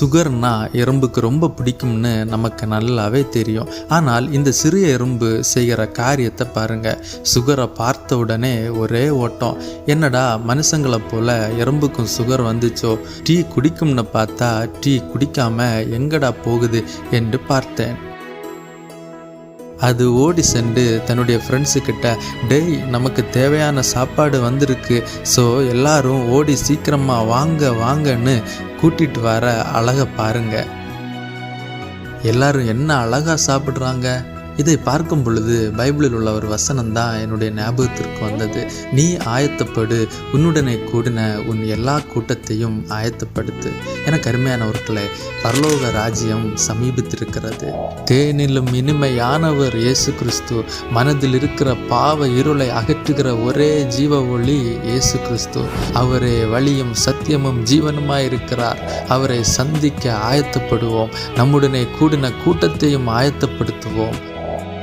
சுகர்னா எறும்புக்கு ரொம்ப பிடிக்கும்னு நமக்கு நல்லாவே தெரியும். ஆனால் இந்த சிறிய எறும்பு செய்கிற காரியத்தை பாருங்க. சுகரை பார்த்த உடனே ஒரே ஓட்டம். என்னடா மனுஷங்களை போல எறும்புக்கும் சுகர் வந்துச்சோ? டீ குடிக்கும்னு பார்த்தா டீ குடிக்காம எங்கடா போகுது? என்று பார்த்தேன். அது ஓடி சென்று தன்னுடைய ஃப்ரெண்ட்ஸுக்கிட்ட டேய் நமக்கு தேவையான சாப்பாடு வந்திருக்கு. ஸோ எல்லாரும் ஓடி சீக்கிரமாக வாங்க வாங்கன்னு கூட்டிட்டு வர அழகை பாருங்க. எல்லாரும் என்ன அழகாக சாப்பிட்றாங்க? இதை பார்க்கும் பொழுது பைபிளில் உள்ள ஒரு வசனம் தான் என்னுடைய ஞாபகத்திற்கு வந்தது. நீ ஆயத்தப்படு உன்னுடனே கூடின உன் எல்லா கூட்டத்தையும் ஆயத்தப்படுத்து. எனக்கு அருமையானவர்களே பரலோக ராஜ்யம் சமீபித்திருக்கிறது. தேனிலும் இனிமையானவர் இயேசு கிறிஸ்து மனதில் இருக்கிற பாவ இருளை அகற்றுகிற ஒரே ஜீவ ஒளி இயேசு கிறிஸ்து அவரே வழியும் சத்தியமும் ஜீவனுமாய் இருக்கிறார் அவரை சந்திக்க ஆயத்தப்படுவோம். நம்முடனே கூடின கூட்டத்தையும் ஆயத்தப்படுத்துவோம். all.